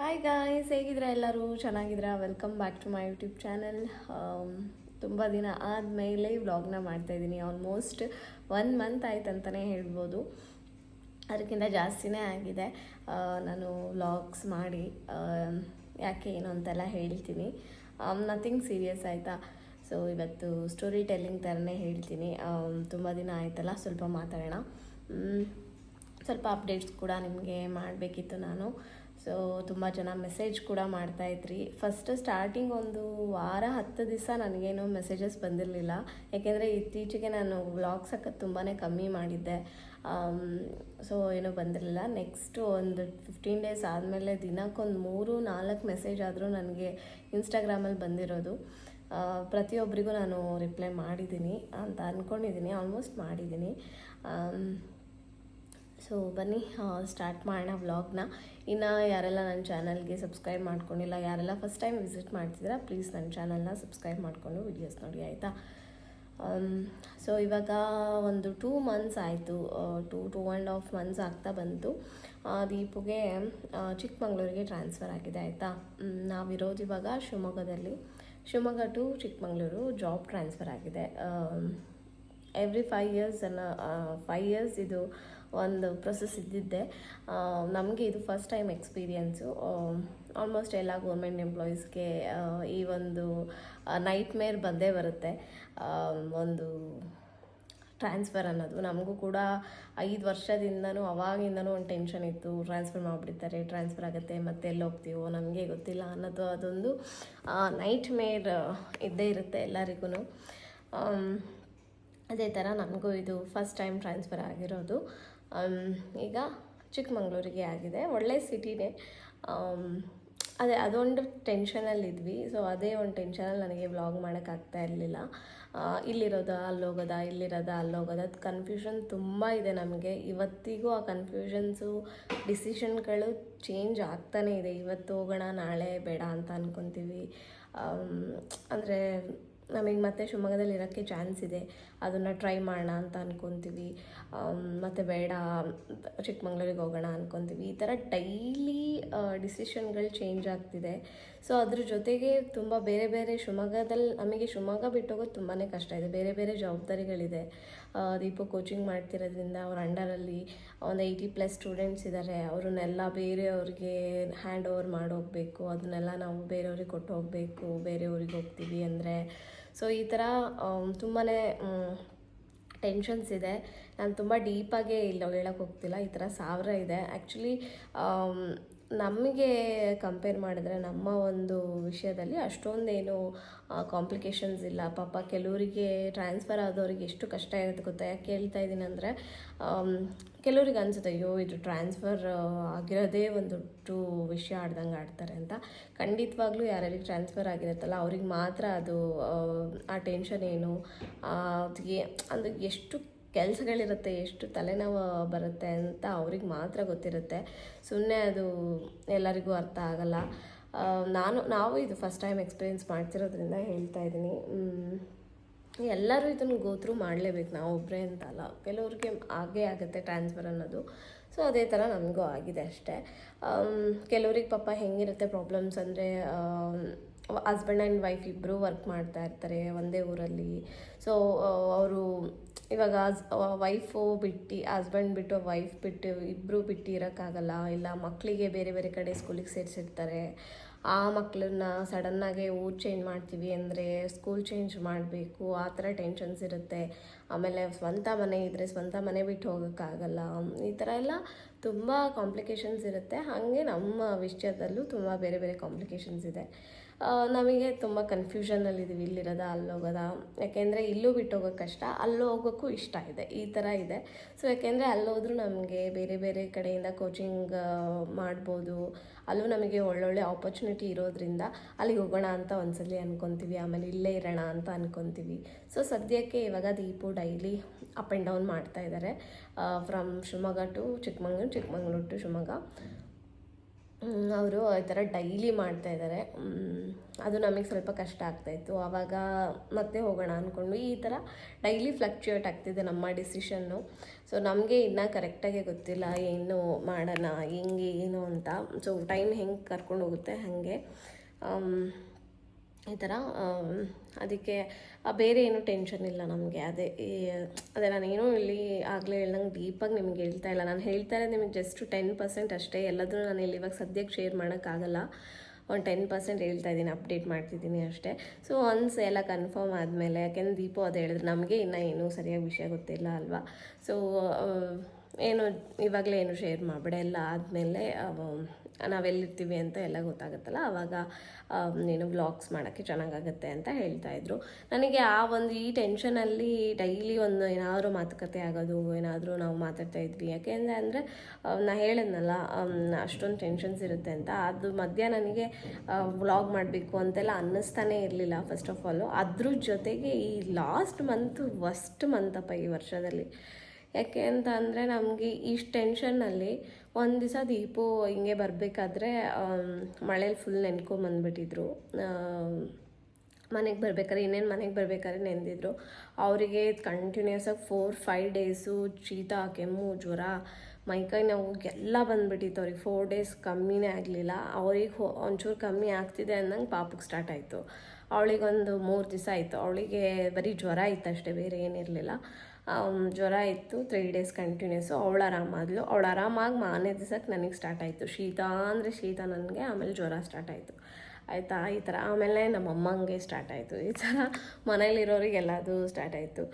Hi guys ಹೇಗಿದ್ರ ಎಲ್ಲರೂ? ಚೆನ್ನಾಗಿದ್ದೀರಾ? Welcome back to my YouTube channel ತುಂಬ ದಿನ ಆದಮೇಲೆ ವ್ಲಾಗ್ನ ಮಾಡ್ತಾಯಿದ್ದೀನಿ ಆಲ್ಮೋಸ್ಟ್ ಒನ್ ಮಂತ್ ಆಯ್ತು ಅಂತಲೇ ಹೇಳ್ಬೋದು. ಅದಕ್ಕಿಂತ ಜಾಸ್ತಿನೇ ಆಗಿದೆ. ನಾನು ವ್ಲಾಗ್ಸ್ ಮಾಡಿ ಯಾಕೆ ಏನು ಅಂತೆಲ್ಲ ಹೇಳ್ತೀನಿ. ನಥಿಂಗ್ ಸೀರಿಯಸ್ ಆಯಿತಾ? ಸೊ ಇವತ್ತು ಸ್ಟೋರಿ ಟೆಲ್ಲಿಂಗ್ ಥರನೇ ಹೇಳ್ತೀನಿ. ತುಂಬ ದಿನ ಆಯ್ತಲ್ಲ, ಸ್ವಲ್ಪ ಮಾತಾಡೋಣ. ಸ್ವಲ್ಪ ಅಪ್ಡೇಟ್ಸ್ ಕೂಡ ನಿಮಗೆ ಮಾಡಬೇಕಿತ್ತು ನಾನು. ಸೊ ತುಂಬ ಜನ ಮೆಸೇಜ್ ಕೂಡ ಮಾಡ್ತಾಯಿದ್ರಿ ಫಸ್ಟ್ ಸ್ಟಾರ್ಟಿಂಗ್ ಒಂದು ವಾರ, ಹತ್ತು ದಿವಸ ನನಗೇನು ಮೆಸೇಜಸ್ ಬಂದಿರಲಿಲ್ಲ. ಯಾಕೆಂದರೆ ಇತ್ತೀಚೆಗೆ ನಾನು ವ್ಲಾಗ್ಸ್ ಹಾಕೋದು ತುಂಬಾ ಕಮ್ಮಿ ಮಾಡಿದ್ದೆ. ಸೊ ಏನೂ ಬಂದಿರಲಿಲ್ಲ. ನೆಕ್ಸ್ಟು ಒಂದು ಫಿಫ್ಟೀನ್ ಡೇಸ್ ಆದಮೇಲೆ ದಿನಕ್ಕೊಂದು ಮೂರು, ನಾಲ್ಕು ಮೆಸೇಜ್ ಆದರೂ ನನಗೆ ಇನ್ಸ್ಟಾಗ್ರಾಮಲ್ಲಿ ಬಂದಿರೋದು. ಪ್ರತಿಯೊಬ್ಬರಿಗೂ ನಾನು ರಿಪ್ಲೈ ಮಾಡಿದ್ದೀನಿ ಅಂತ ಅಂದ್ಕೊಂಡಿದ್ದೀನಿ ಆಲ್ಮೋಸ್ಟ್ ಮಾಡಿದ್ದೀನಿ. ಸೊ ಬನ್ನಿ ಸ್ಟಾರ್ಟ್ ಮಾಡೋಣ ವ್ಲಾಗ್ನ ಇನ್ನು ಯಾರೆಲ್ಲ ನನ್ನ ಚಾನಲ್ಗೆ ಸಬ್ಸ್ಕ್ರೈಬ್ ಮಾಡ್ಕೊಂಡಿಲ್ಲ, ಯಾರೆಲ್ಲ ಫಸ್ಟ್ ಟೈಮ್ ವಿಸಿಟ್ ಮಾಡ್ತಿದ್ದೀರಾ ಪ್ಲೀಸ್ ನನ್ನ ಚಾನಲ್ನ ಸಬ್ಸ್ಕ್ರೈಬ್ ಮಾಡಿಕೊಂಡು ವಿಡಿಯೋಸ್ ನೋಡಿ, ಆಯಿತಾ? ಸೊ ಇವಾಗ ಒಂದು ಟೂ ಮಂತ್ಸ್ ಆಯಿತು two two and half months ಆಗ್ತಾ ಬಂತು. ದೀಪುಗೆ ಚಿಕ್ಕಮಂಗ್ಳೂರಿಗೆ ಟ್ರಾನ್ಸ್ಫರ್ ಆಗಿದೆ, ಆಯಿತಾ? ನಾವಿರೋದು ಇವಾಗ ಶಿವಮೊಗ್ಗದಲ್ಲಿ. Shivamogga to Chikkamagaluru job transfer ಆಗಿದೆ. ಎವ್ರಿ ಫೈವ್ ಇಯರ್ಸ್ ಅನ್ನೋ ಫೈವ್ ಇಯರ್ಸ್ ಇದು ಒಂದು ಪ್ರೊಸೆಸ್ ಇದ್ದಿದ್ದೆ. ನಮಗೆ ಇದು ಫಸ್ಟ್ ಟೈಮ್ ಎಕ್ಸ್ಪೀರಿಯೆನ್ಸು ಆಲ್ಮೋಸ್ಟ್ ಎಲ್ಲ ಗೌರ್ಮೆಂಟ್ ಎಂಪ್ಲಾಯೀಸ್ಗೆ ಈ ಒಂದು ನೈಟ್ ಮೇರ್ ಬಂದೇ ಬರುತ್ತೆ. ಒಂದು ಟ್ರಾನ್ಸ್ಫರ್ ಅನ್ನೋದು. ನಮಗೂ ಕೂಡ ಐದು ವರ್ಷದಿಂದನೂ ಅವಾಗಿಂದನೂ ಒಂದು ಟೆನ್ಷನ್ ಇತ್ತು. ಟ್ರಾನ್ಸ್ಫರ್ ಮಾಡಿಬಿಡ್ತಾರೆ ಟ್ರಾನ್ಸ್ಫರ್ ಆಗುತ್ತೆ, ಮತ್ತೆ ಎಲ್ಲಿ ಹೋಗ್ತೀವೋ, ನಮಗೆ ಗೊತ್ತಿಲ್ಲ ಅನ್ನೋದು ಅದೊಂದು ನೈಟ್ ಮೇರ್ ಇದ್ದೇ ಇರುತ್ತೆ ಎಲ್ಲರಿಗೂ ಅದೇ ಥರ ನಮಗೂ ಇದು ಫಸ್ಟ್ ಟೈಮ್ ಟ್ರಾನ್ಸ್ಫರ್ ಆಗಿರೋದು. ಈಗ ಚಿಕ್ಕಮಂಗ್ಳೂರಿಗೆ ಆಗಿದೆ. ಒಳ್ಳೆ ಸಿಟಿನೇ. ಅದೇ ಅದೊಂದು ಟೆನ್ಷನಲ್ಲಿದ್ವಿ. ಸೊ ಅದೇ ಒಂದು ಟೆನ್ಷನಲ್ಲಿ ನನಗೆ ವ್ಲಾಗ್ ಮಾಡೋಕ್ಕಾಗ್ತಾ ಇರಲಿಲ್ಲ. ಇಲ್ಲಿರೋದಾ ಅಲ್ಲೋಗೋದಾ, ಇಲ್ಲಿರೋದ ಅಲ್ಲೋಗೋದಾ, ಅದು ಕನ್ಫ್ಯೂಷನ್ ತುಂಬ ಇದೆ ನಮಗೆ. ಇವತ್ತಿಗೂ ಆ ಕನ್ಫ್ಯೂಷನ್ಸು ಡಿಸಿಷನ್ಗಳು ಚೇಂಜ್ ಆಗ್ತಾನೇ ಇದೆ. ಇವತ್ತು ಹೋಗೋಣ, ನಾಳೆ ಬೇಡ ಅಂತ ಅಂದ್ಕೊತೀವಿ ಅಂದರೆ ನಮಗೆ ಮತ್ತೆ ಶಿವಮೊಗ್ಗದಲ್ಲಿ ಇರೋಕ್ಕೆ ಚಾನ್ಸ್ ಇದೆ. ಅದನ್ನು ಟ್ರೈ ಮಾಡೋಣ ಅಂತ ಅಂದ್ಕೊತೀವಿ ಮತ್ತು ಬೇಡ, ಚಿಕ್ಕಮಂಗ್ಳೂರಿಗೆ ಹೋಗೋಣ ಅನ್ಕೊತೀವಿ. ಈ ಥರ ಡೈಲಿ ಡಿಸಿಷನ್ಗಳು ಚೇಂಜ್ ಆಗ್ತಿದೆ. ಸೊ ಅದ್ರ ಜೊತೆಗೆ ತುಂಬ ಬೇರೆ ಬೇರೆ ಶಿವಮೊಗ್ಗದಲ್ಲಿ ನಮಗೆ ಶಿವಮೊಗ್ಗ ಬಿಟ್ಟು ಹೋಗೋದು ತುಂಬಾ ಕಷ್ಟ ಇದೆ. ಬೇರೆ ಬೇರೆ ಜವಾಬ್ದಾರಿಗಳಿದೆ. ದೀಪು ಕೋಚಿಂಗ್ ಮಾಡ್ತಿರೋದ್ರಿಂದ ಅವ್ರ ಅಂಡರಲ್ಲಿ ಒಂದು ಏಯ್ಟಿ ಪ್ಲಸ್ ಸ್ಟೂಡೆಂಟ್ಸ್ ಇದ್ದಾರೆ ಅವ್ರನ್ನೆಲ್ಲ ಬೇರೆಯವ್ರಿಗೆ ಹ್ಯಾಂಡ್ ಓವರ್ ಮಾಡೋಗಬೇಕು ಅದನ್ನೆಲ್ಲ ನಾವು ಬೇರೆಯವ್ರಿಗೆ ಕೊಟ್ಟು ಹೋಗಬೇಕು ಬೇರೆಯವ್ರಿಗೆ ಹೋಗ್ತೀವಿ ಅಂದರೆ ಸೊ ಈ ಥರ ತುಂಬಾ ಟೆನ್ಷನ್ಸ್ ಇದೆ. ನಾನು ತುಂಬ ಡೀಪಾಗೆ ಇಲ್ಲ ಹೇಳೋಕ್ಕೆ ಹೋಗ್ತಿಲ್ಲ. ಈ ಥರ ಸಾವಿರ ಇದೆ. ಆ್ಯಕ್ಚುಲಿ ನಮಗೆ ಕಂಪೇರ್ ಮಾಡಿದ್ರೆ ನಮ್ಮ ಒಂದು ವಿಷಯದಲ್ಲಿ ಅಷ್ಟೊಂದೇನು ಕಾಂಪ್ಲಿಕೇಶನ್ಸ್ ಇಲ್ಲ. ಪಾಪ ಕೆಲವರಿಗೆ ಟ್ರಾನ್ಸ್ಫರ್ ಆದವ್ರಿಗೆ ಎಷ್ಟು ಕಷ್ಟ ಇರುತ್ತೆ ಗೊತ್ತಾ? ಯಾಕೆ ಹೇಳ್ತಾ ಇದ್ದೀನಿ ಅಂದರೆ ಕೆಲವ್ರಿಗೆ ಅನಿಸುತ್ತೆ ಅಯ್ಯೋ ಇದು ಟ್ರಾನ್ಸ್ಫರ್ ಆಗಿರೋದೇ ಒಂದು ದೊಡ್ಡ ವಿಷಯ ಆಡ್ದಂಗೆ ಆಡ್ತಾರೆ ಅಂತ. ಖಂಡಿತವಾಗ್ಲೂ ಯಾರ್ಯಾರಿಗೆ ಟ್ರಾನ್ಸ್ಫರ್ ಆಗಿರುತ್ತಲ್ಲ ಅವ್ರಿಗೆ ಮಾತ್ರ ಅದು ಆ, ಟೆನ್ಷನ್ ಏನು ಅದಕ್ಕೆ ಎಷ್ಟು ಕೆಲಸಗಳಿರುತ್ತೆ, ಎಷ್ಟು ತಲೆನೋವು ಬರುತ್ತೆ ಅಂತ ಅವ್ರಿಗೆ ಮಾತ್ರ ಗೊತ್ತಿರುತ್ತೆ. ಸುಮ್ಮನೆ ಅದು ಎಲ್ಲರಿಗೂ ಅರ್ಥ ಆಗಲ್ಲ. ನಾನು, ನಾವು ಇದು ಫಸ್ಟ್ ಟೈಮ್ ಎಕ್ಸ್ಪೀರಿಯೆನ್ಸ್ ಮಾಡ್ತಿರೋದ್ರಿಂದ ಹೇಳ್ತಾ ಇದ್ದೀನಿ. ಎಲ್ಲರೂ ಇದನ್ನು ಗೋತ್ರೂ ಮಾಡಲೇಬೇಕು. ನಾವು ಒಬ್ಬರೇ ಅಂತ ಅಲ್ಲ. ಕೆಲವ್ರಿಗೆ ಆಗೇ ಆಗುತ್ತೆ ಟ್ರಾನ್ಸ್ಫರ್ ಅನ್ನೋದು. ಸೊ ಅದೇ ಥರ ನನಗೂ ಆಗಿದೆ ಅಷ್ಟೇ. ಕೆಲವ್ರಿಗೆ ಪಾಪ ಹೆಂಗಿರುತ್ತೆ ಪ್ರಾಬ್ಲಮ್ಸ್ ಅಂದರೆ ಹಸ್ಬೆಂಡ್ ಆ್ಯಂಡ್ ವೈಫ್ ಇಬ್ಬರು ವರ್ಕ್ ಮಾಡ್ತಾ ಇರ್ತಾರೆ ಒಂದೇ ಊರಲ್ಲಿ. ಸೊ ಅವರು ಇವಾಗ ವೈಫು ಬಿಟ್ಟು ಹಸ್ಬೆಂಡ್ ಬಿಟ್ಟು ವೈಫ್ ಬಿಟ್ಟು ಇಬ್ಬರು ಬಿಟ್ಟು ಇರೋಕ್ಕಾಗಲ್ಲ. ಇಲ್ಲ ಮಕ್ಕಳಿಗೆ ಬೇರೆ ಬೇರೆ ಕಡೆ ಸ್ಕೂಲಿಗೆ ಸೇರಿಸಿರ್ತಾರೆ. ಆ ಮಕ್ಕಳನ್ನ ಸಡನ್ನಾಗೆ ಊರು ಚೇಂಜ್ ಮಾಡ್ತೀವಿ ಅಂದರೆ ಸ್ಕೂಲ್ ಚೇಂಜ್ ಮಾಡಬೇಕು. ಆ ಥರ ಟೆನ್ಷನ್ಸ್ ಇರುತ್ತೆ. ಆಮೇಲೆ ಸ್ವಂತ ಮನೆ ಇದ್ದರೆ ಸ್ವಂತ ಮನೆ ಬಿಟ್ಟು ಹೋಗೋಕ್ಕಾಗಲ್ಲ. ಈ ಥರ ಎಲ್ಲ ತುಂಬ ಕಾಂಪ್ಲಿಕೇಶನ್ಸ್ ಇರುತ್ತೆ. ಹಾಗೆ ನಮ್ಮ ವಿಷಯದಲ್ಲೂ ತುಂಬ ಬೇರೆ ಬೇರೆ ಕಾಂಪ್ಲಿಕೇಶನ್ಸ್ ಇದೆ. ನಮಗೆ ತುಂಬ ಕನ್ಫ್ಯೂಷನಲ್ಲಿದ್ದೀವಿ ಇಲ್ಲಿರೋದ, ಅಲ್ಲೋಗೋದ. ಯಾಕೆಂದರೆ ಇಲ್ಲೂ ಬಿಟ್ಟು ಹೋಗೋ ಕಷ್ಟ ಅಲ್ಲೋಗೋಕ್ಕೂ ಇಷ್ಟ ಇದೆ. ಈ ಥರ ಇದೆ. ಸೊ ಯಾಕೆಂದರೆ ಅಲ್ಲೋದ್ರೂ ನಮಗೆ ಬೇರೆ ಬೇರೆ ಕಡೆಯಿಂದ ಕೋಚಿಂಗ್ ಮಾಡ್ಬೋದು. ಅಲ್ಲೂ ನಮಗೆ ಒಳ್ಳೊಳ್ಳೆ ಆಪರ್ಚುನಿಟಿ ಇರೋದ್ರಿಂದ ಅಲ್ಲಿಗೆ ಹೋಗೋಣ ಅಂತ ಒಂದ್ಸಲಿ ಅನ್ಕೊತೀವಿ. ಆಮೇಲೆ ಇಲ್ಲೇ ಇರೋಣ ಅಂತ ಅನ್ಕೊತೀವಿ. ಸೊ ಸದ್ಯಕ್ಕೆ ಇವಾಗ Deepu daily up and down ಮಾಡ್ತಾ ಇದ್ದಾರೆ from Shivamogga to Chikkamagaluru Chikkamagaluru to Shivamogga. ಅವರು ಈ ಥರ ಡೈಲಿ ಮಾಡ್ತಾಯಿದ್ದಾರೆ ಅದು ನಮಗೆ ಸ್ವಲ್ಪ ಕಷ್ಟ ಆಗ್ತಾಯಿತ್ತು ಆವಾಗ ಮತ್ತೆ ಹೋಗೋಣ ಅಂದ್ಕೊಂಡು ಈ ಥರ ಡೈಲಿ ಫ್ಲಕ್ಚುಯೇಟ್ ಆಗ್ತಿದೆ ನಮ್ಮ ಡಿಸಿಷನ್ನು ಸೊ ನಮಗೆ ಇನ್ನೂ ಕರೆಕ್ಟಾಗಿ ಗೊತ್ತಿಲ್ಲ ಏನು ಮಾಡೋಣ, ಹೆಂಗೆ, ಏನು ಅಂತ. ಸೊ ಟೈಮ್ ಹೆಂಗೆ ಕರ್ಕೊಂಡು ಹೋಗುತ್ತೆ ಹಾಗೆ. ಈ ಥರ ಅದಕ್ಕೆ ಬೇರೆ ಏನು ಟೆನ್ಷನ್ ಇಲ್ಲ ನಮಗೆ. ಅದೇ ಅದೇ ನಾನೇನು ಇಲ್ಲಿ ಆಗಲೇ ಹೇಳ್ದಂಗೆ ಡೀಪಾಗಿ ನಿಮ್ಗೆ ಹೇಳ್ತಾ ಇಲ್ಲ. ನಾನು ಹೇಳ್ತಾ ಇರೋದು ನಿಮಗೆ ಜಸ್ಟ್ ಟೆನ್ ಪರ್ಸೆಂಟ್ ಅಷ್ಟೇ. ಎಲ್ಲದನ್ನೂ ನಾನು ಇಲ್ಲಿ ಇವಾಗ ಸದ್ಯಕ್ಕೆ ಶೇರ್ ಮಾಡೋಕ್ಕಾಗಲ್ಲ. ಒಂದು ಟೆನ್ ಪರ್ಸೆಂಟ್ ಹೇಳ್ತಾ ಇದ್ದೀನಿ ಅಪ್ಡೇಟ್ ಮಾಡ್ತಿದ್ದೀನಿ ಅಷ್ಟೇ. ಸೊ ಒನ್ಸ್ ಎಲ್ಲ ಕನ್ಫರ್ಮ್ ಆದಮೇಲೆ, ಯಾಕೆಂದ್ರೆ ದೀಪು ಅದು ಹೇಳಿದ್ರೆ, ನಮಗೆ ಇನ್ನೂ ಏನೂ ಸರಿಯಾಗಿ ವಿಷಯ ಗೊತ್ತಿಲ್ಲ ಅಲ್ವಾ? ಸೊ ಏನು, ಇವಾಗಲೇ ಏನು ಶೇರ್ ಮಾಡಬೇಡ. ಎಲ್ಲ ಆದಮೇಲೆ ನಾವೆಲ್ಲಿರ್ತೀವಿ ಅಂತ ಎಲ್ಲ ಗೊತ್ತಾಗುತ್ತಲ್ಲ? ಆವಾಗ ನೀನು ವ್ಲಾಗ್ಸ್ ಮಾಡೋಕ್ಕೆ ಚೆನ್ನಾಗಾಗತ್ತೆ ಅಂತ ಹೇಳ್ತಾ ಇದ್ರು. ನನಗೆ ಆ ಒಂದು ಈ ಟೆನ್ಷನಲ್ಲಿ ಡೈಲಿ ಒಂದು ಏನಾದರೂ ಮಾತುಕತೆ ಆಗೋದು, ಏನಾದರೂ ನಾವು ಮಾತಾಡ್ತಾ ಇದ್ವಿ. ಯಾಕೆಂದರೆ ಅಂದರೆ ನಾ ಹೇಳಿದ್ನಲ್ಲ ಅಷ್ಟೊಂದು ಟೆನ್ಷನ್ಸ್ ಇರುತ್ತೆ ಅಂತ. ಅದು ಮಧ್ಯ ನನಗೆ ವ್ಲಾಗ್ ಮಾಡಬೇಕು ಅಂತೆಲ್ಲ ಅನ್ನಿಸ್ತಾನೆ ಇರಲಿಲ್ಲ ಫಸ್ಟ್ ಆಫ್ ಆಲು ಅದ್ರ ಜೊತೆಗೆ ಈ ಲಾಸ್ಟ್ ಮಂತ್ ವಸ್ಟ್ ಮಂತಪ್ಪ ಈ ವರ್ಷದಲ್ಲಿ. ಯಾಕೆ ಅಂತ ಅಂದರೆ, ನಮಗೆ ಇಷ್ಟು ಟೆನ್ಷನ್ನಲ್ಲಿ ಒಂದು ದಿವಸ ದೀಪು ಹಿಂಗೆ ಬರಬೇಕಾದ್ರೆ ಮಳೇಲಿ ಫುಲ್ ನೆನ್ಕೊಂಬಂದ್ಬಿಟ್ಟಿದ್ರು ಮನೆಗೆ ಬರ್ಬೇಕಾದ್ರೆ, ಇನ್ನೇನು ಮನೆಗೆ ಬರ್ಬೇಕಾದ್ರೆ ನೆಂದಿದ್ರು ಅವರಿಗೆ ಕಂಟಿನ್ಯೂಸ್ ಆಗಿ ಫೋರ್ ಫೈವ್ ಡೇಸು ಶೀತ, ಕೆಮ್ಮು, ಜ್ವರ ಮೈಕೈ ನೋವು ಎಲ್ಲ ಬಂದ್ಬಿಟ್ಟಿತ್ತು ಅವ್ರಿಗೆ. ಫೋರ್ ಡೇಸ್ ಕಮ್ಮಿನೇ ಆಗಲಿಲ್ಲ. ಅವ್ರಿಗೆ ಒಂಚೂರು ಕಮ್ಮಿ ಆಗ್ತಿದೆ ಅಂದಂಗೆ ಪಾಪಕ್ಕೆ ಸ್ಟಾರ್ಟ್ ಆಯಿತು. ಅವಳಿಗೊಂದು ಮೂರು ದಿವಸ ಆಯಿತು. ಅವಳಿಗೆ ಬರೀ ಜ್ವರ ಇತ್ತು ಅಷ್ಟೇ, ಬೇರೆ ಏನಿರಲಿಲ್ಲ. ಜ್ವರ ಇತ್ತು ತ್ರೀ ಡೇಸ್ ಕಂಟಿನ್ಯೂಸು ಅವಳು ಆರಾಮಾದ್ಲು. ಅವಳು ಆರಾಮಾಗಿ ಮಾನೇ ದಿವ್ಸಕ್ಕೆ ನನಗೆ ಸ್ಟಾರ್ಟ್ ಆಯಿತು. ಶೀತ ಅಂದರೆ ಶೀತ ನನಗೆ, ಆಮೇಲೆ ಜ್ವರ ಸ್ಟಾರ್ಟ್ ಆಯಿತು. ಆಯಿತಾ? ಈ ಥರ ಆಮೇಲೆ ನಮ್ಮ ಅಮ್ಮಂಗೆ ಸ್ಟಾರ್ಟ್ ಆಯಿತು. ಈ ಥರ ಮನೇಲಿರೋರಿಗೆಲ್ಲದು ಸ್ಟಾರ್ಟ್ ಆಯಿತು.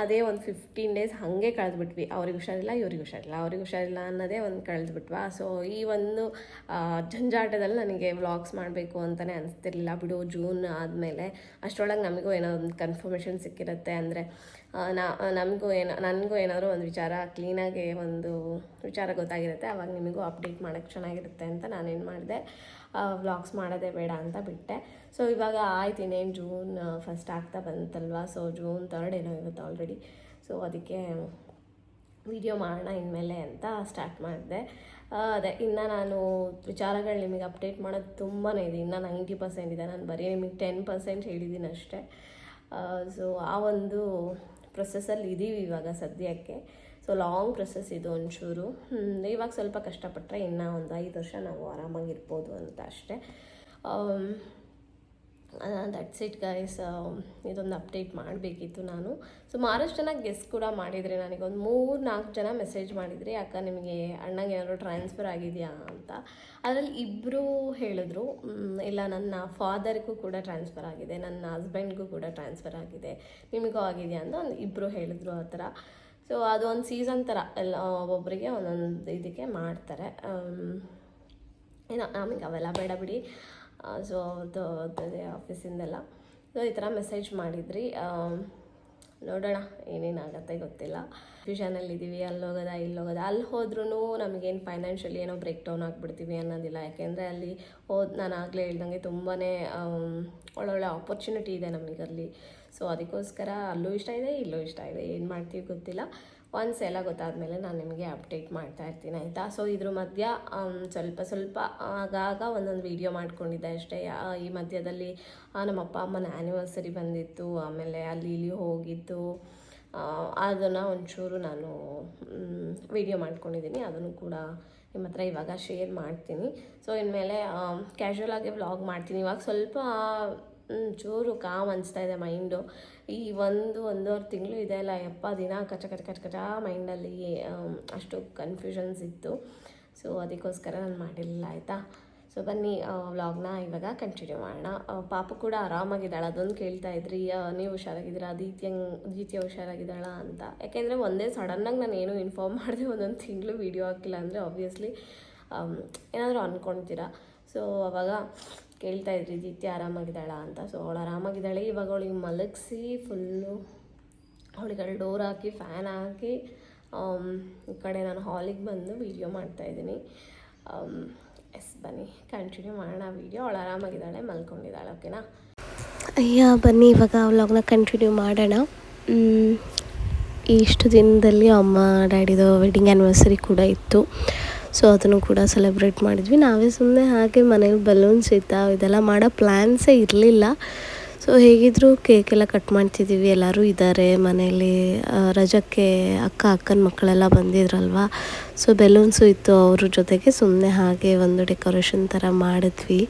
ಅದೇ ಒಂದು ಫಿಫ್ಟೀನ್ ಡೇಸ್ ಹಾಗೆ ಕಳೆದ್ಬಿಟ್ವಿ. ಅವ್ರಿಗೆ ಹುಷಾರಿಲ್ಲ, ಇವ್ರಿಗೆ ಹುಷಾರಿಲ್ಲ, ಅವ್ರಿಗೆ ಹುಷಾರಿಲ್ಲ ಅನ್ನೋದೇ ಒಂದು ಕಳೆದ್ಬಿಟ್ವಾ. ಸೊ ಈ ಒಂದು ಜಂಜಾಟದಲ್ಲಿ ನನಗೆ ವ್ಲಾಗ್ಸ್ ಮಾಡಬೇಕು ಅಂತಲೇ ಅನಿಸ್ತಿರ್ಲಿಲ್ಲ. ಬಿಡು ಜೂನ್ ಆದಮೇಲೆ ಅಷ್ಟರೊಳಗೆ ನಮಗೂ ಏನೋ ಒಂದು ಕನ್ಫರ್ಮೇಷನ್ ಸಿಕ್ಕಿರುತ್ತೆ ಅಂದರೆ ನಾ ನಮಗೂ ಏನೋ, ನನಗೂ ಏನಾದರೂ ಒಂದು ವಿಚಾರ ಕ್ಲೀನಾಗಿ ಒಂದು ವಿಚಾರ ಗೊತ್ತಾಗಿರುತ್ತೆ. ಆವಾಗ ನಿಮಗೂ ಅಪ್ಡೇಟ್ ಮಾಡೋಕ್ಕೆ ಚೆನ್ನಾಗಿರುತ್ತೆ ಅಂತ ನಾನೇನು ಮಾಡಿದೆ. ವ್ಲಾಗ್ಸ್ ಮಾಡೋದೇ ಬೇಡ ಅಂತ ಬಿಟ್ಟೆ. ಸೊ ಇವಾಗ ಆಯ್ತು, ಇನ್ನೇನು ಜೂನ್ ಫಸ್ಟ್ ಆಗ್ತಾ ಬಂತಲ್ವಾ? ಸೊ ಜೂನ್ ತರ್ಡ್ ಏನೋ ಇವತ್ತು ಆಲ್ರೆಡಿ ಸೊ ಅದಕ್ಕೆ ವಿಡಿಯೋ ಮಾಡೋಣ ಇನ್ಮೇಲೆ ಅಂತ ಸ್ಟಾರ್ಟ್ ಮಾಡಿದೆ. ಅದೇ, ಇನ್ನು ನಾನು ವಿಚಾರಗಳು ನಿಮಗೆ ಅಪ್ಡೇಟ್ ಮಾಡೋದು ತುಂಬಾ ಇದೆ. ಇನ್ನು ನೈಂಟಿ ಪರ್ಸೆಂಟ್ ಇದೆ. ನಾನು ಬರೀ ನಿಮಗೆ ಟೆನ್ ಪರ್ಸೆಂಟ್ ಹೇಳಿದ್ದೀನಿ ಅಷ್ಟೇ ಸೊ ಆ ಒಂದು ಪ್ರೊಸೆಸಲ್ಲಿ ಇದ್ದೀವಿ ಇವಾಗ ಸದ್ಯಕ್ಕೆ. ಸೊ ಲಾಂಗ್ ಪ್ರೊಸೆಸ್ ಇದು ಒಂಚೂರು. ಇವಾಗ ಸ್ವಲ್ಪ ಕಷ್ಟಪಟ್ಟರೆ ಇನ್ನೂ ಒಂದು ಐದು ವರ್ಷ ನಾವು ಆರಾಮಾಗಿರ್ಬೋದು ಅಂತ ಅಷ್ಟೇ. ದಟ್ಸ್ ಇಟ್ ಗೈಸ್ ಇದೊಂದು ಅಪ್ಡೇಟ್ ಮಾಡಬೇಕಿತ್ತು ನಾನು. ಸುಮಾರಷ್ಟು ಜನ ಗೆಸ್ಟ್ ಕೂಡ ಮಾಡಿದರೆ ನನಗೆ ಒಂದು ಮೂರು ನಾಲ್ಕು ಜನ ಮೆಸೇಜ್ ಮಾಡಿದ್ರಿ, ಅಕ್ಕ, ನಿಮಗೆ ಅಣ್ಣಗೆ ಏನಾದರೂ ಟ್ರಾನ್ಸ್ಫರ್ ಆಗಿದೆಯಾ ಅಂತ? ಅದರಲ್ಲಿ ಇಬ್ಬರು ಹೇಳಿದ್ರು ಇಲ್ಲ, ನನ್ನ ಫಾದರ್ಗೂ ಕೂಡ ಟ್ರಾನ್ಸ್ಫರ್ ಆಗಿದೆ, ನನ್ನ ಹಸ್ಬೆಂಡ್ಗೂ ಕೂಡ ಟ್ರಾನ್ಸ್ಫರ್ ಆಗಿದೆ, ನಿಮಗೂ ಆಗಿದೆಯಾ? ಅಂತ ಒಂದು ಇಬ್ಬರು ಹೇಳಿದ್ರು ಆ ಥರ. ಸೊ ಅದು ಒಂದು ಸೀಸನ್ ಥರ. ಎಲ್ಲ ಒಬ್ಬೊಬ್ಬರಿಗೆ ಒಂದೊಂದು ಇದಕ್ಕೆ ಮಾಡ್ತಾರೆ. ಏನೋ ನಮಗೆ ಅವೆಲ್ಲ ಬೇಡ ಬಿಡಿ. ಸೊ ಅದು, ಅದೇ ಆಫೀಸಿಂದೆಲ್ಲ ಸೊ ಈ ಥರ ಮೆಸೇಜ್ ಮಾಡಿದ್ರಿ. ನೋಡೋಣ ಏನೇನಾಗತ್ತೆ ಗೊತ್ತಿಲ್ಲ. ಫ್ಯೂಷನಲ್ಲಿ ಇದ್ದೀವಿ ಅಲ್ಲಿ ಹೋಗೋದಾ ಇಲ್ಲಿ ಹೋಗೋದಾ ಅಲ್ಲಿ ಹೋದ್ರೂ ನಮಗೇನು ಫೈನಾನ್ಷಿಯಲಿ ಏನೋ ಬ್ರೇಕ್ ಡೌನ್ ಆಗಿಬಿಡ್ತೀವಿ ಅನ್ನೋದಿಲ್ಲ. ಯಾಕೆಂದರೆ ಅಲ್ಲಿ ಹೋದ್, ನಾನು ಆಗಲೇ ಹೇಳ್ದಂಗೆ ತುಂಬಾ ಒಳ್ಳೊಳ್ಳೆ ಆಪರ್ಚುನಿಟಿ ಇದೆ ನಮಗಲ್ಲಿ ಸೊ ಅದಕ್ಕೋಸ್ಕರ ಅಲ್ಲೂ ಇಷ್ಟ ಇದೆ, ಇಲ್ಲೂ ಇಷ್ಟ ಇದೆ. ಏನು ಮಾಡ್ತೀವಿ ಗೊತ್ತಿಲ್ಲ. ಒನ್ಸ್ ಎಲ್ಲ ಗೊತ್ತಾದಮೇಲೆ ನಾನು ನಿಮಗೆ ಅಪ್ಡೇಟ್ ಮಾಡ್ತಾ ಇರ್ತೀನಿ, ಆಯಿತಾ? ಸೊ ಇದ್ರ ಮಧ್ಯ ಸ್ವಲ್ಪ ಸ್ವಲ್ಪ ಆಗಾಗ ಒಂದೊಂದು ವೀಡಿಯೋ ಮಾಡ್ಕೊಂಡಿದ್ದೆ ಅಷ್ಟೇ. ಈ ಮಧ್ಯದಲ್ಲಿ ನಮ್ಮ ಅಪ್ಪ ಅಮ್ಮನ ಆ್ಯನಿವರ್ಸರಿ ಬಂದಿತ್ತು, ಆಮೇಲೆ ಅಲ್ಲಿ ಇಲ್ಲಿ ಹೋಗಿದ್ದು ಅದನ್ನು ಒಂಚೂರು ನಾನು ವಿಡಿಯೋ ಮಾಡ್ಕೊಂಡಿದ್ದೀನಿ. ಅದನ್ನು ಕೂಡ ನಿಮ್ಮ ಹತ್ರ ಇವಾಗ ಶೇರ್ ಮಾಡ್ತೀನಿ. ಸೊ ಇನ್ಮೇಲೆ ಕ್ಯಾಶುವಲ್ ಆಗಿ ವ್ಲಾಗ್ ಮಾಡ್ತೀನಿ. ಇವಾಗ ಸ್ವಲ್ಪ ಚೂರು ಕಾಮ್ ಅನಿಸ್ತಾ ಇದೆ ಮೈಂಡು ಈ ಒಂದು, ಒಂದೂವರೆ ತಿಂಗಳು ಇದೆ ಅಲ್ಲ, ಯಪ್ಪ, ದಿನ ಕಚ ಕಚ ಕಚ ಕಚ ಮೈಂಡಲ್ಲಿ ಅಷ್ಟು ಕನ್ಫ್ಯೂಷನ್ಸ್ ಇತ್ತು. ಸೊ ಅದಕ್ಕೋಸ್ಕರ ನಾನು ಮಾಡಿರಲಿಲ್ಲ, ಆಯಿತಾ? ಸೊ ಬನ್ನಿ ವ್ಲಾಗ್ನ ಇವಾಗ ಕಂಟಿನ್ಯೂ ಮಾಡೋಣ. ಪಾಪ ಕೂಡ ಆರಾಮಾಗಿದ್ದಾಳೆ, ಅದೊಂದು ಕೇಳ್ತಾ ಇದ್ರಿ. ನೀವು ಹುಷಾರಾಗಿದ್ದೀರಾ? ದೀತಿಯ ದೀತಿಯ ಹುಷಾರಾಗಿದ್ದಾಳ ಅಂತ. ಯಾಕೆಂದರೆ ಒಂದೇ ಸಡನ್ನಾಗಿ ನಾನು ಏನು ಇನ್ಫಾರ್ಮ್ ಮಾಡಿದೆ ಒಂದೊಂದು ತಿಂಗಳು ವೀಡಿಯೋ ಹಾಕಿಲ್ಲ ಅಂದರೆ ಆಬ್ವಿಯಸ್ಲಿ ಏನಾದರೂ ಅಂದ್ಕೊಳ್ತೀರಾ ಸೊ ಅವಾಗ ಕೇಳ್ತಾ ಇದ್ರಿ ದಿತ್ಯ ಆರಾಮಾಗಿದ್ದಾಳ ಅಂತ? ಸೊ ಅವಳು ಆರಾಮಾಗಿದ್ದಾಳೆ. ಇವಾಗ ಅವಳಿಗೆ ಮಲಗಿಸಿ ಫುಲ್ಲು ಅವಳಿಗೆ ಡೋರ್ ಹಾಕಿ ಫ್ಯಾನ್ ಹಾಕಿ ಆಮ್, ಈ ಕಡೆ ನಾನು ಹಾಲಿಗೆ ಬಂದು ವೀಡಿಯೋ ಮಾಡ್ತಾಯಿದ್ದೀನಿ ಎಸ್ ಬನ್ನಿ ಕಂಟಿನ್ಯೂ ಮಾಡೋಣ ವೀಡಿಯೋ ಅವಳು ಆರಾಮಾಗಿದ್ದಾಳೆ ಮಲ್ಕೊಂಡಿದ್ದಾಳೆ ಓಕೆನಾ ಅಯ್ಯ ಬನ್ನಿ ಇವಾಗ ವ್ಲಾಗ್ನ ಕಂಟಿನ್ಯೂ ಮಾಡೋಣ. ಇಷ್ಟು ದಿನದಲ್ಲಿ ಅಮ್ಮ ಡ್ಯಾಡಿದು ವೆಡ್ಡಿಂಗ್ ಆ್ಯನಿವರ್ಸರಿ ಕೂಡ ಇತ್ತು. ಸೊ ಅದನ್ನು ಕೂಡ ಸೆಲೆಬ್ರೇಟ್ ಮಾಡಿದ್ವಿ. ನಾವೇ ಸುಮ್ಮನೆ ಹಾಗೆ ಮನೇಲಿ ಬಲೂನ್ಸ್ ಇತ್ತು ಇದೆಲ್ಲ ಮಾಡೋ ಪ್ಲ್ಯಾನ್ಸೇ ಇರಲಿಲ್ಲ. ಸೊ ಹೇಗಿದ್ದರೂ ಕೇಕೆಲ್ಲ ಕಟ್ ಮಾಡ್ತಿದ್ದೀವಿ ಎಲ್ಲರೂ ಇದ್ದಾರೆ ಮನೇಲಿ ರಜಕ್ಕೆ ಅಕ್ಕ, ಅಕ್ಕನ ಮಕ್ಕಳೆಲ್ಲ ಬಂದಿದ್ರಲ್ವ? ಸೊ ಬೆಲೂನ್ಸು ಇತ್ತು ಅವ್ರ ಜೊತೆಗೆ ಸುಮ್ಮನೆ ಹಾಗೆ ಒಂದು ಡೆಕೋರೇಷನ್ ಥರ ಮಾಡಿದ್ವಿ.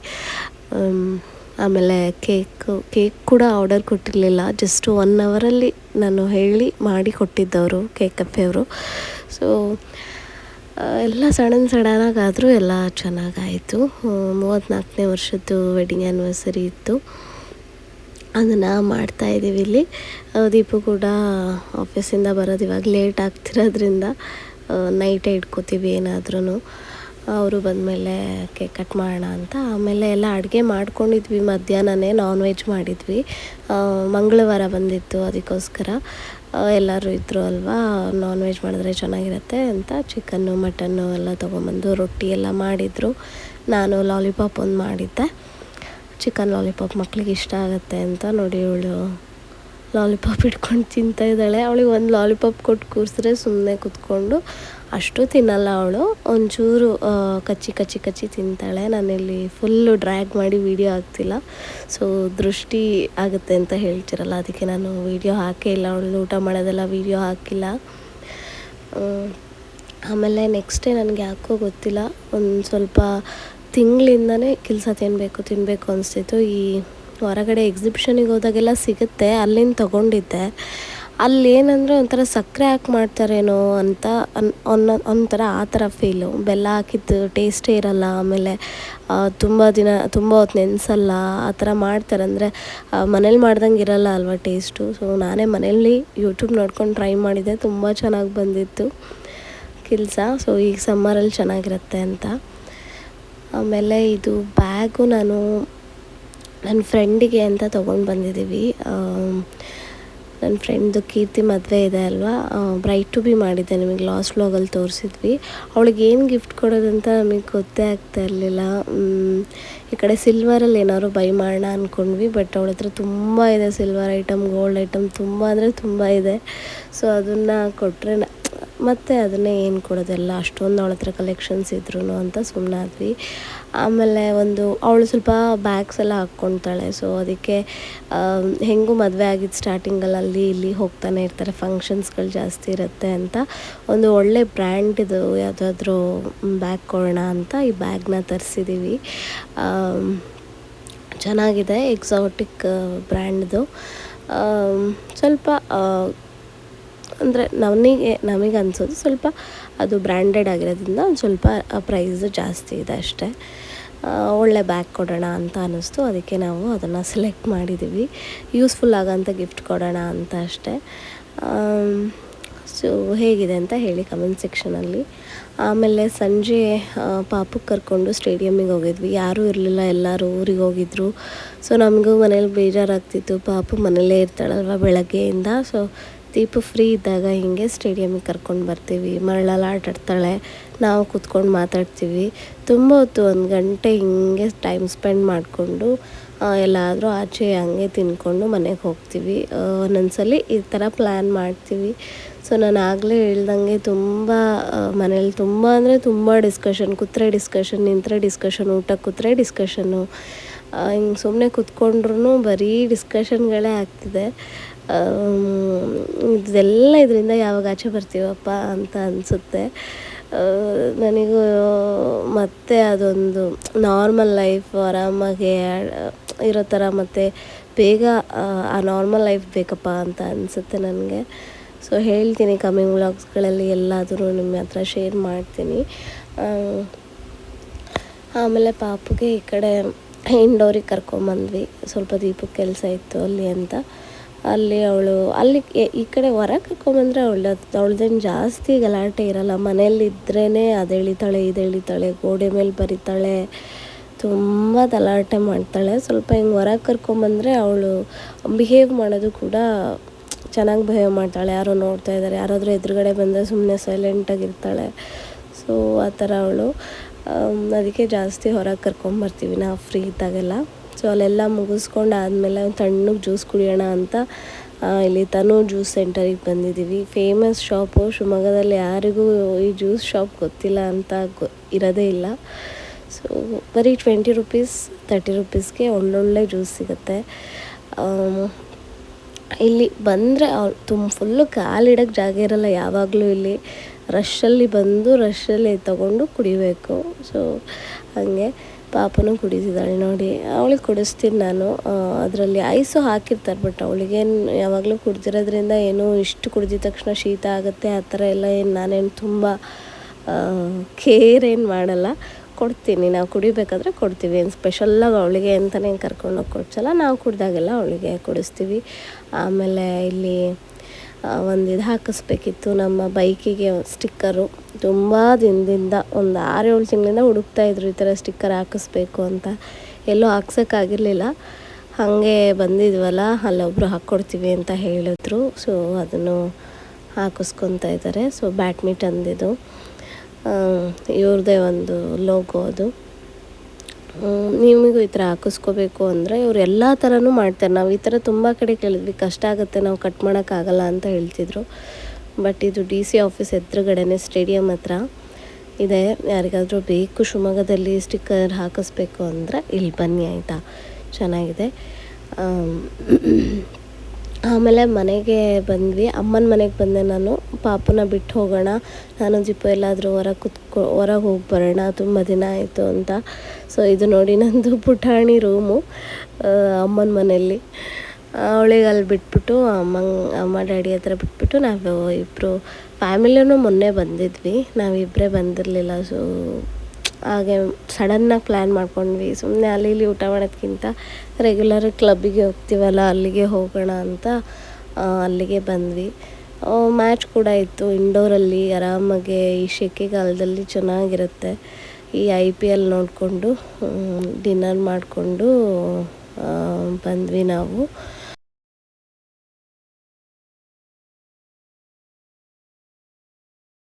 ಆಮೇಲೆ ಕೇಕು ಕೇಕ್ ಕೂಡ ಆರ್ಡರ್ ಕೊಟ್ಟಿರಲಿಲ್ಲ. ಜಸ್ಟ್ ಒನ್ ಅವರಲ್ಲಿ ನಾನು ಹೇಳಿ ಮಾಡಿ ಕೊಟ್ಟಿದ್ದವರು ಕೇಕ್ ಕಫೆಯವರು ಸೊ ಎಲ್ಲ ಸಡನ್ ಸಡನ್ನಾಗಾದರೂ ಎಲ್ಲ ಚೆನ್ನಾಗಾಯಿತು. ಮೂವತ್ತ್ನಾಲ್ಕನೇ ವರ್ಷದ್ದು ವೆಡ್ಡಿಂಗ್ ಆ್ಯನಿವರ್ಸರಿ ಇತ್ತು. ಅದನ್ನು ಮಾಡ್ತಾ ಇದ್ದೀವಿ ಇಲ್ಲಿ. ದೀಪು ಕೂಡ ಆಫೀಸಿಂದ ಬರೋದು ಇವಾಗ ಲೇಟ್ ಆಗ್ತಿರೋದ್ರಿಂದ ನೈಟೇ ಇಟ್ಕೋತೀವಿ ಏನಾದ್ರೂ ಅವರು ಬಂದಮೇಲೆ ಕೇಕ್ ಕಟ್ ಮಾಡೋಣ ಅಂತ. ಆಮೇಲೆ ಎಲ್ಲ ಅಡುಗೆ ಮಾಡ್ಕೊಂಡಿದ್ವಿ. ಮಧ್ಯಾಹ್ನನೇ ನಾನ್ ವೆಜ್ ಮಾಡಿದ್ವಿ ಮಂಗಳವಾರ ಬಂದಿತ್ತು ಅದಕ್ಕೋಸ್ಕರ. ಎಲ್ಲರೂ ಇದ್ದರು ಅಲ್ವಾ? ನಾನ್ ವೆಜ್ ಮಾಡಿದ್ರೆ ಚೆನ್ನಾಗಿರುತ್ತೆ ಅಂತ ಚಿಕನ್ನು, ಮಟನ್ನು ಎಲ್ಲ ತೊಗೊಂಬಂದು ರೊಟ್ಟಿ ಎಲ್ಲ ಮಾಡಿದರು. ನಾನು ಲಾಲಿಪಾಪ್ ಒಂದು ಮಾಡಿದ್ದೆ. ಚಿಕನ್ ಲಾಲಿಪಾಪ್ ಮಕ್ಳಿಗೆ ಇಷ್ಟ ಆಗುತ್ತೆ ಅಂತ ನೋಡಿ ಅವಳು ಲಾಲಿಪಾಪ್ ಇಟ್ಕೊಂಡು ತಿಂತಾ ಇದ್ದಾಳೆ. ಅವಳಿಗೆ ಒಂದು ಲಾಲಿಪಾಪ್ ಕೊಟ್ಟು ಕೂರಿಸಿದ್ರೆ ಸುಮ್ಮನೆ ಕೂತ್ಕೊಂಡು ಅಷ್ಟು ತಿನ್ನಲ್ಲ ಅವಳು. ಒಂಚೂರು ಕಚ್ಚಿ ಕಚ್ಚಿ ಕಚ್ಚಿ ತಿಂತಾಳೆ. ನಾನಿಲ್ಲಿ ಫುಲ್ಲು ಡ್ರ್ಯಾಗ್ ಮಾಡಿ ವೀಡಿಯೋ ಹಾಕ್ತಿಲ್ಲ. ಸೊ ದೃಷ್ಟಿ ಆಗುತ್ತೆ ಅಂತ ಹೇಳ್ತಿರಲ್ಲ, ಅದಕ್ಕೆ ನಾನು ವೀಡಿಯೋ ಹಾಕೇ ಇಲ್ಲ. ಅವಳು ಊಟ ಮಾಡೋದೆಲ್ಲ ವೀಡಿಯೋ ಹಾಕಿಲ್ಲ. ಆಮೇಲೆ ನೆಕ್ಸ್ಟ್ ಡೇ ನನಗೆ ಯಾಕೋ ಗೊತ್ತಿಲ್ಲ. ಒಂದು ಸ್ವಲ್ಪ ತಿಂಗಳಿಂದನೇ ಕೆಲಸ ತಿನ್ನಬೇಕು ತಿನ್ನಬೇಕು ಅನಿಸ್ತಿತ್ತು. ಈ ಹೊರಗಡೆ ಎಕ್ಸಿಬಿಷನಿಗೆ ಹೋದಾಗೆಲ್ಲ ಸಿಗುತ್ತೆ. ಅಲ್ಲಿಂದ ತೊಗೊಂಡಿದ್ದೆ. ಅಲ್ಲಿ ಏನಂದರೆ ಒಂಥರ ಸಕ್ಕರೆ ಹಾಕಿ ಮಾಡ್ತಾರೇನೋ ಅಂತ ಅನ್ ಅನ್ನೋ ಒಂಥರ ಆ ಥರ ಫೀಲು ಬೆಲ್ಲ ಹಾಕಿದ್ದು ಟೇಸ್ಟೇ ಇರಲ್ಲ, ಆಮೇಲೆ ತುಂಬ ದಿನ, ತುಂಬ ಹೊತ್ತು ನೆನೆಸಲ್ಲ, ಆ ಥರ ಮಾಡ್ತಾರೆ ಅಂದರೆ ಮನೇಲಿ ಮಾಡ್ದಂಗೆ ಇರಲ್ಲ ಅಲ್ವಾ ಟೇಸ್ಟು ಸೊ ನಾನೇ ಮನೇಲಿ ಯೂಟ್ಯೂಬ್ ನೋಡ್ಕೊಂಡು ಟ್ರೈ ಮಾಡಿದೆ, ತುಂಬ ಚೆನ್ನಾಗಿ ಬಂದಿತ್ತು. ಕೆಲಸ ಸೊ ಈಗ ಸಮ್ಮರಲ್ಲಿ ಚೆನ್ನಾಗಿರುತ್ತೆ ಅಂತ. ಆಮೇಲೆ ಇದು ಬ್ಯಾಗು ನಾನು ನನ್ನ ಫ್ರೆಂಡಿಗೆ ಅಂತ ತೊಗೊಂಡು ಬಂದಿದ್ದೀವಿ. ನನ್ನ ಫ್ರೆಂಡ್ದು ಕೀರ್ತಿ ಮದುವೆ ಇದೆ ಅಲ್ವಾ? ಬ್ರೈಟ್ ಟು ಬಿ ಮಾಡಿದ್ದೆ ನಿಮಗೆ ಲಾಸ್ಟ್ ವ್ಲಾಗಲ್ಲಿ ತೋರಿಸಿದ್ವಿ. ಅವಳಿಗೆ ಏನು ಗಿಫ್ಟ್ ಕೊಡೋದಂತ ನಮಗೆ ಗೊತ್ತೇ ಆಗ್ತಾ ಇರಲಿಲ್ಲ. ಈ ಕಡೆ ಸಿಲ್ವರಲ್ಲಿ ಏನಾದ್ರು ಬೈ ಮಾಡೋಣ ಅಂದ್ಕೊಂಡ್ವಿ ಬಟ್ ಅವಳ ಹತ್ರ ತುಂಬ ಇದೆ ಸಿಲ್ವರ್ ಐಟಮ್ ಗೋಲ್ಡ್ ಐಟಮ್ ತುಂಬ ಅಂದರೆ ತುಂಬ ಇದೆ. ಸೊ ಅದನ್ನು ಕೊಟ್ಟರೆ ಮತ್ತು ಅದನ್ನೇ ಏನು ಕೊಡೋದೆಲ್ಲ, ಅಷ್ಟೊಂದು ಅವಳ ಹತ್ರ ಕಲೆಕ್ಷನ್ಸ್ ಇದ್ರು ಅಂತ ಸುಮ್ಮನಾದ್ವಿ ಆಮೇಲೆ ಒಂದು, ಅವಳು ಸ್ವಲ್ಪ ಬ್ಯಾಗ್ಸ್ ಎಲ್ಲ ಹಾಕ್ಕೊಳ್ತಾಳೆ ಸೊ ಅದಕ್ಕೆ ಹೆಂಗೂ ಮದುವೆ ಆಗಿದ್ದು ಸ್ಟಾರ್ಟಿಂಗಲ್ಲಿ ಅಲ್ಲಿ ಇಲ್ಲಿ ಹೋಗ್ತಾನೆ ಇರ್ತಾರೆ. ಫಂಕ್ಷನ್ಸ್ಗಳು ಜಾಸ್ತಿ ಇರುತ್ತೆ ಅಂತ. ಒಂದು ಒಳ್ಳೆ ಬ್ರ್ಯಾಂಡಿದು ಯಾವುದಾದ್ರೂ ಬ್ಯಾಗ್ ಕೊಡೋಣ ಅಂತ ಈ ಬ್ಯಾಗ್ನ ತರಿಸಿದ್ದೀವಿ ಚೆನ್ನಾಗಿದೆ ಎಕ್ಸಾಟಿಕ್ ಬ್ರ್ಯಾಂಡ್ದು ಸ್ವಲ್ಪ ಅಂದರೆ ನನಗೆ ನಮಗೆ ಅನಿಸೋದು ಸ್ವಲ್ಪ ಅದು ಬ್ರ್ಯಾಂಡೆಡ್ ಆಗಿರೋದ್ರಿಂದ ಒಂದು ಸ್ವಲ್ಪ ಪ್ರೈಸ್ ಜಾಸ್ತಿ ಇದೆ ಅಷ್ಟೇ. ಒಳ್ಳೆ ಬ್ಯಾಗ್ ಕೊಡೋಣ ಅಂತ ಅನ್ನಿಸ್ತು. ಅದಕ್ಕೆ ನಾವು ಅದನ್ನು ಸೆಲೆಕ್ಟ್ ಮಾಡಿದ್ದೀವಿ ಯೂಸ್ಫುಲ್ ಆಗೋಂಥ ಗಿಫ್ಟ್ ಕೊಡೋಣ ಅಂತ ಅಷ್ಟೇ. ಸೊ ಹೇಗಿದೆ ಅಂತ ಹೇಳಿ ಕಮೆಂಟ್ ಸೆಕ್ಷನಲ್ಲಿ ಆಮೇಲೆ ಸಂಜೆ ಪಾಪಕ್ಕೆ ಕರ್ಕೊಂಡು ಸ್ಟೇಡಿಯಮ್ಮಿಗೆ ಹೋಗಿದ್ವಿ. ಯಾರೂ ಇರಲಿಲ್ಲ, ಎಲ್ಲರೂ ಊರಿಗೆ ಹೋಗಿದ್ರು. ಸೊ ನಮಗೂ ಮನೇಲಿ ಬೇಜಾರಾಗ್ತಿತ್ತು. ಪಾಪು ಮನೇಲೇ ಇರ್ತಾಳಲ್ವ ಬೆಳಗ್ಗೆಯಿಂದ. ಸೊ ದೀಪು ಫ್ರೀ ಇದ್ದಾಗ ಹಿಂಗೆ ಸ್ಟೇಡಿಯಮಿಗೆ ಕರ್ಕೊಂಡು ಬರ್ತೀವಿ. ಮರಳಲ್ಲಿ ಆಟಾಡ್ತಾಳೆ ನಾವು ಕೂತ್ಕೊಂಡು ಮಾತಾಡ್ತೀವಿ. ತುಂಬ ಹೊತ್ತು ಒಂದು ಗಂಟೆ ಹಿಂಗೆ ಟೈಮ್ ಸ್ಪೆಂಡ್ ಮಾಡಿಕೊಂಡು ಎಲ್ಲಾದರೂ ಆಚೆ ಹಂಗೆ ತಿನ್ಕೊಂಡು ಮನೆಗೆ ಹೋಗ್ತೀವಿ. ಒಂದೊಂದ್ಸಲಿ ಈ ಥರ ಪ್ಲ್ಯಾನ್ ಮಾಡ್ತೀವಿ. ಸೊ ನಾನು ಆಗಲೇ ಹೇಳ್ದಂಗೆ ತುಂಬ ಮನೇಲಿ ತುಂಬ ಅಂದರೆ ತುಂಬ ಡಿಸ್ಕಷನ್ ಕೂತ್ರೆ ಡಿಸ್ಕಷನ್ ನಿಂತರೆ ಡಿಸ್ಕಷನ್ ಊಟ ಕೂತ್ರೆ ಡಿಸ್ಕಷನ್ನು ಹಿಂಗೆ ಸುಮ್ಮನೆ ಕೂತ್ಕೊಂಡ್ರೂ ಬರೀ ಡಿಸ್ಕಷನ್ಗಳೇ ಆಗ್ತಿದೆ. ಇದೆಲ್ಲ ಇದರಿಂದ ಯಾವಾಗ ಆಚೆ ಬರ್ತೀವಪ್ಪ ಅಂತ ಅನಿಸುತ್ತೆ. ನನಗೂ ಮತ್ತೆ ಅದೊಂದು ನಾರ್ಮಲ್ ಲೈಫ್ ಆರಾಮಾಗಿ ಇರೋ ಥರ ಮತ್ತು ಬೇಗ ಆ, ನಾರ್ಮಲ್ ಲೈಫ್ ಬೇಕಪ್ಪ ಅಂತ ಅನಿಸುತ್ತೆ ನನಗೆ. ಸೊ ಹೇಳ್ತೀನಿ ಕಮ್ಮಿಂಗ್ ವ್ಲಾಗ್ಸ್ಗಳಲ್ಲಿ ಎಲ್ಲಾದರೂ ನಿಮ್ಮ ಹತ್ರ ಶೇರ್ ಮಾಡ್ತೀನಿ. ಆಮೇಲೆ ಪಾಪುಗೆ ಈ ಕಡೆ ಇಂಡೋರಿಗೆ ಕರ್ಕೊಂಬಂದ್ವಿ. ಸ್ವಲ್ಪ ದೀಪಕ್ಕೆ ಕೆಲಸ ಇತ್ತು ಅಲ್ಲಿ ಅಂತ. ಅಲ್ಲಿ ಅವಳು, ಅಲ್ಲಿ ಈ ಕಡೆ ಹೊರಗೆ ಕರ್ಕೊಂಬಂದ್ರೆ ಅವಳು, ಅವಳದೇನು ಜಾಸ್ತಿ ಗಲಾಟೆ ಇರಲ್ಲ. ಮನೇಲಿ ಇದ್ರೇ ಅದು ಎಳಿತಾಳೆ, ಇದು ಎಳಿತಾಳೆ, ಗೋಡೆ ಮೇಲೆ ಬರಿತಾಳೆ, ತುಂಬ ಗಲಾಟೆ ಮಾಡ್ತಾಳೆ. ಸ್ವಲ್ಪ ಹಿಂಗೆ ಹೊರಗೆ ಕರ್ಕೊಂಬಂದರೆ ಅವಳು ಬಿಹೇವ್ ಮಾಡೋದು ಕೂಡ ಚೆನ್ನಾಗಿ ಬಿಹೇವ್ ಮಾಡ್ತಾಳೆ. ಯಾರೋ ನೋಡ್ತಾ ಇದ್ದಾರೆ ಯಾರಾದರೂ ಎದುರುಗಡೆ ಬಂದರೆ ಸುಮ್ಮನೆ ಸೈಲೆಂಟಾಗಿರ್ತಾಳೆ ಸೊ ಆ ಥರ ಅವಳು. ಅದಕ್ಕೆ ಜಾಸ್ತಿ ಹೊರಗೆ ಕರ್ಕೊಂಬರ್ತೀವಿ, ನಾವು ಫ್ರೀ ಇದ್ದಾಗೆಲ್ಲ. ಸೊ ಅಲ್ಲೆಲ್ಲ ಮುಗಿಸ್ಕೊಂಡು ಆದಮೇಲೆ ತಣ್ಣಗೆ ಜ್ಯೂಸ್ ಕುಡಿಯೋಣ ಅಂತ ಇಲ್ಲಿ ತನು ಜ್ಯೂಸ್ ಸೆಂಟರಿಗೆ ಬಂದಿದ್ದೀವಿ. ಫೇಮಸ್ ಶಾಪು ಶಿವಮೊಗ್ಗದಲ್ಲಿ ಯಾರಿಗೂ ಈ ಜ್ಯೂಸ್ ಶಾಪ್ ಗೊತ್ತಿಲ್ಲ ಅಂತ ಗೊ, ಇರೋದೇ ಇಲ್ಲ. ಸೊ ಬರೀ ಟ್ವೆಂಟಿ ರುಪೀಸ್ ತರ್ಟಿ ರುಪೀಸ್ಗೆ ಒಳ್ಳೊಳ್ಳೆ ಜ್ಯೂಸ್ ಸಿಗುತ್ತೆ. ಇಲ್ಲಿ ಬಂದರೆ ತುಂಬ ಫುಲ್ಲು ಕಾಲಿಡೋಕ್ಕೆ ಜಾಗ ಇರಲ್ಲ, ಯಾವಾಗಲೂ ಇಲ್ಲಿ ರಶ್ಶಲ್ಲಿ ಬಂದು ರಶ್ಶಲ್ಲಿ ತಗೊಂಡು ಕುಡಿಬೇಕು. ಸೊ ಹಾಗೆ. ಪಾಪನೂ ಕುಡಿತಿದ್ದಾಳೆ ನೋಡಿ, ಅವಳಿಗೆ ಕುಡಿಸ್ತೀನಿ ನಾನು. ಅದರಲ್ಲಿ ಐಸು ಹಾಕಿರ್ತಾರೆ ಬಟ್ ಅವಳಿಗೇನು ಯಾವಾಗಲೂ ಕುಡ್ದಿರೋದ್ರಿಂದ ಏನು ಇಷ್ಟು ಕುಡಿದ ತಕ್ಷಣ ಶೀತ ಆಗುತ್ತೆ, ಆ ಥರ ಎಲ್ಲ ಏನು ನಾನೇನು ತುಂಬ ಕೇರ್ ಏನು ಮಾಡಲ್ಲ. ಕೊಡ್ತೀನಿ, ನಾವು ಕುಡಿಬೇಕಾದ್ರೆ ಕೊಡ್ತೀವಿ. ಏನು ಸ್ಪೆಷಲ್ಲಾಗಿ ಅವಳಿಗೆ ಅಂತಲೇ ಕರ್ಕೊಂಡೋಗಿ ಕೊಡ್ಸಲ್ಲ, ನಾವು ಕುಡಿದಾಗೆಲ್ಲ ಅವಳಿಗೆ ಕುಡಿಸ್ತೀವಿ. ಆಮೇಲೆ ಇಲ್ಲಿ ಒಂದು ಇದು ಹಾಕಿಸ್ಬೇಕಿತ್ತು ನಮ್ಮ ಬೈಕಿಗೆ ಸ್ಟಿಕ್ಕರು. ತುಂಬ ದಿನದಿಂದ ಒಂದು ಆರು ಏಳು ತಿಂಗಳಿಂದ ಹುಡುಕ್ತಾ ಇದ್ರು ಈ ಥರ ಸ್ಟಿಕ್ಕರ್ ಹಾಕಿಸ್ಬೇಕು ಅಂತ. ಎಲ್ಲೂ ಹಾಕ್ಸೋಕ್ಕಾಗಿರಲಿಲ್ಲ. ಹಾಗೆ ಬಂದಿದ್ವಲ್ಲ ಅಲ್ಲೊಬ್ಬರು ಹಾಕ್ಕೊಡ್ತೀವಿ ಅಂತ ಹೇಳಿದ್ರು. ಸೊ ಅದನ್ನು ಹಾಕಿಸ್ಕೊತಾ ಇದ್ದಾರೆ ಸೊ ಬ್ಯಾಡ್ಮಿಂಟನ್ದಿದು. ಇವ್ರದ್ದೇ ಒಂದು ಲೋಗೋ ಅದು. ನಿಮಗೂ ಈ ಥರ ಹಾಕಿಸ್ಕೋಬೇಕು ಅಂದರೆ ಇವರು ಎಲ್ಲ ಥರನೂ ಮಾಡ್ತಾರೆ. ನಾವು ಈ ಥರ ತುಂಬ ಕಡೆ ಕೇಳಿದ್ವಿ, ಕಷ್ಟ ಆಗುತ್ತೆ, ನಾವು ಕಟ್ ಮಾಡೋಕ್ಕಾಗಲ್ಲ ಅಂತ ಹೇಳ್ತಿದ್ರು. ಬಟ್ ಇದು ಡಿ ಸಿ ಆಫೀಸ್ ಎದುರುಗಡೆನೆ ಸ್ಟೇಡಿಯಂ ಹತ್ರ ಇದೆ. ಯಾರಿಗಾದರೂ ಬೇಕು ಶಿವಮೊಗ್ಗದಲ್ಲಿ ಸ್ಟಿಕ್ಕರ್ ಹಾಕಿಸ್ಬೇಕು ಅಂದರೆ ಇಲ್ಲಿ ಬನ್ನಿ ಆಯಿತಾ? ಚೆನ್ನಾಗಿದೆ. ಆಮೇಲೆ ಮನೆಗೆ ಬಂದ್ವಿ. ಅಮ್ಮನ ಮನೆಗೆ ಬಂದೆ ನಾನು. ಪಾಪನ ಬಿಟ್ಟು ಹೋಗೋಣ. ನಾನು ಜಿಪ್ಪು ಎಲ್ಲಾದರೂ ಹೊರಗೆ ಕುತ್ಕೊ, ಹೊರಗೆ ಹೋಗಿ ಬರೋಣ. ತುಂಬ ದಿನ ಆಯಿತು ಅಂತ. ಸೊ ಇದು ನೋಡಿ ನಂದು ಪುಟಾಣಿ ರೂಮು ಅಮ್ಮನ ಮನೆಯಲ್ಲಿ ಅವಳಿಗೆ ಅಲ್ಲಿ ಬಿಟ್ಬಿಟ್ಟು, ಅಮ್ಮಂಗೆ, ಅಮ್ಮ, ಡ್ಯಾಡಿ ಹತ್ರ ಬಿಟ್ಬಿಟ್ಟು ನಾವು ಇಬ್ಬರು ಫ್ಯಾಮಿಲಿಯೂ ಮೊನ್ನೆ ಬಂದಿದ್ವಿ. ನಾವಿಬ್ಬರೇ ಬಂದಿರಲಿಲ್ಲ. ಸೊ ಹಾಗೆ ಸಡನ್ನಾಗಿ ಪ್ಲ್ಯಾನ್ ಮಾಡ್ಕೊಂಡ್ವಿ. ಸುಮ್ಮನೆ ಅಲ್ಲಿ ಇಲ್ಲಿ ಊಟ ಮಾಡೋದಕ್ಕಿಂತ ರೆಗ್ಯುಲರ್ ಕ್ಲಬ್ಬಿಗೆ ಹೋಗ್ತೀವಲ್ಲ, ಅಲ್ಲಿಗೆ ಹೋಗೋಣ ಅಂತ ಅಲ್ಲಿಗೆ ಬಂದ್ವಿ. ಮ್ಯಾಚ್ ಕೂಡ ಇತ್ತು. ಇಂಡೋರಲ್ಲಿ ಆರಾಮಾಗಿ ಈ ಸೆಕೆಗಾಲದಲ್ಲಿ ಚೆನ್ನಾಗಿರುತ್ತೆ. ಈ ಐ ಪಿ ಎಲ್ ನೋಡಿಕೊಂಡು ಡಿನ್ನರ್ ಮಾಡಿಕೊಂಡು ಬಂದ್ವಿ ನಾವು.